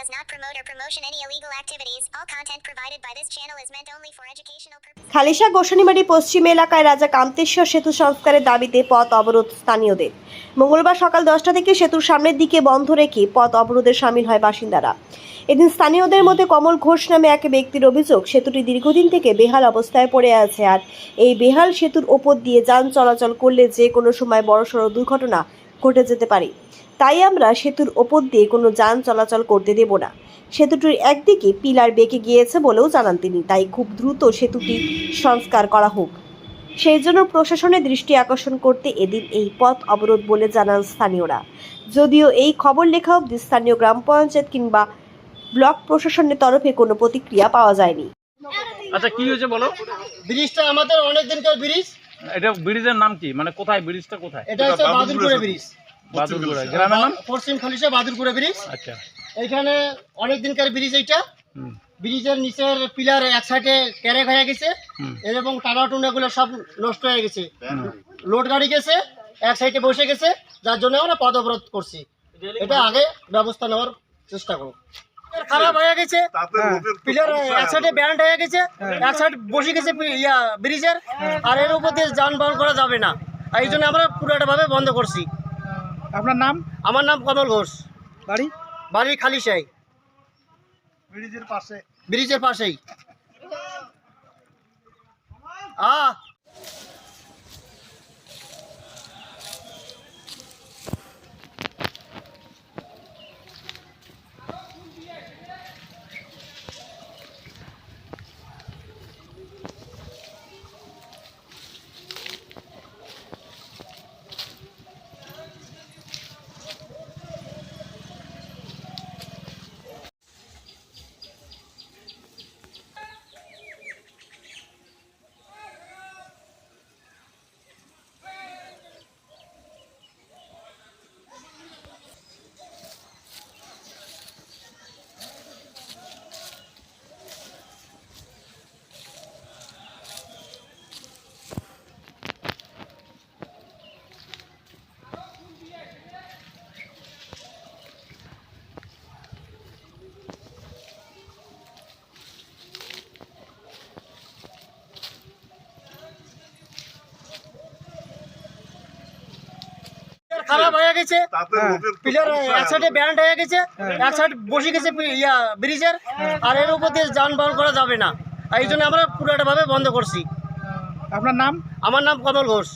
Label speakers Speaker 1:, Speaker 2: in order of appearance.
Speaker 1: does not promote or promotion any illegal activities. All content provided by this channel is meant only for educational purposes.
Speaker 2: Khalisha গোসানিবাড়ি পশ্চিম এলাকায় রাজা কান্তেশ্বর সেতু সংস্কারের দাবিতে পথ অবরোধ স্থানীয়দের মঙ্গলবার সকাল দশটা থেকে সেতুর সামনের দিকে বন্ধ রেখে পথ অবরোধে সামিল হয় বাসিন্দারা এদিন স্থানীয়দের মধ্যে কমল ঘোষ নামে এক ব্যক্তির অভিযোগ, সেতুটি দীর্ঘদিন থেকে বেহাল অবস্থায় পড়ে আছে আর এই বেহাল সেতুর ওপর দিয়ে যান চলাচল করলে যে কোনো সময় বড়সড় দুর্ঘটনা ঘটে যেতে পারে। তাই আমরা সেতুর ওপর দিয়ে কোনো যান চলাচল করতে দেব না। সেতুটির একদিকে পিলার বেঁকে গিয়েছে বলেও জানান তিনি তাই খুব দ্রুত সেতুটি সংস্কার করা হোক। সেই জন্য প্রশাসনের দৃষ্টি আকর্ষণ করতে এদিন এই পথ অবরোধ বলে জানান স্থানীয়রা। যদিও এই খবর লেখা অব্দি স্থানীয় গ্রাম পঞ্চায়েত কিংবা ব্লক প্রশাসনের তরফে কোনো প্রতিক্রিয়া পাওয়া যায়নি।
Speaker 3: আচ্ছা কি হয়েছে বলো?
Speaker 4: ব্রিজটা আমাদের অনেক দিনকার ব্রিজ।
Speaker 3: এটা ব্রিজের নাম কি? মানে কোথায়? ব্রিজটা কোথায়?
Speaker 4: এটা হচ্ছে বাদুরপুরে ব্রিজ।
Speaker 3: বাদুরগুড়া গ্রামের নাম?
Speaker 4: পশ্চিম খালিশা বাদুরপুরে ব্রিজ।
Speaker 3: আচ্ছা।
Speaker 4: এইখানে অনেক দিনকার ব্রিজ এইটা। ব্রিজের নিচের পিলার এক সাইডে ক্যারেক হয়ে গেছে। এবং টানা টুনাগুলো সব নষ্ট হয়ে গেছে। লোড গাড়ি গেছে এক সাইডে বসে গেছে। যার জন্য আমরা পদ অবরোধ করছি এটা আগে ব্যবস্থা নেওয়ার চেষ্টা করব। খারাপ হয়ে গেছে। পিলার এক সাইডে ব্যান্ড হয়ে গেছে এক সাইড বসে গেছে ইয়া ব্রিজের আর এর উপর দিয়ে যানবাহন করা যাবে না। এই জন্য আমরা পুরোটা ভাবে বন্ধ করছি।
Speaker 5: আপনার নাম?
Speaker 4: আমার নাম কমল ঘোষ।
Speaker 5: বাড়ি?
Speaker 4: বাড়ি খালিশাই
Speaker 5: ব্রিজের পাশে।
Speaker 4: ব্রিজের পাশেই। আ খারাপ হয়ে গেছে। পিলার এক সাইডে ব্যান্ড হয়ে গেছে এক সাইড বসে গেছে ইয়া ব্রিজের আর এর উপর দিয়ে যানবাহন করা যাবে না। আর এই জন্য আমরা পুরোটা ভাবে বন্ধ করছি।
Speaker 5: আপনার নাম?
Speaker 4: আমার নাম কমল ঘোষ।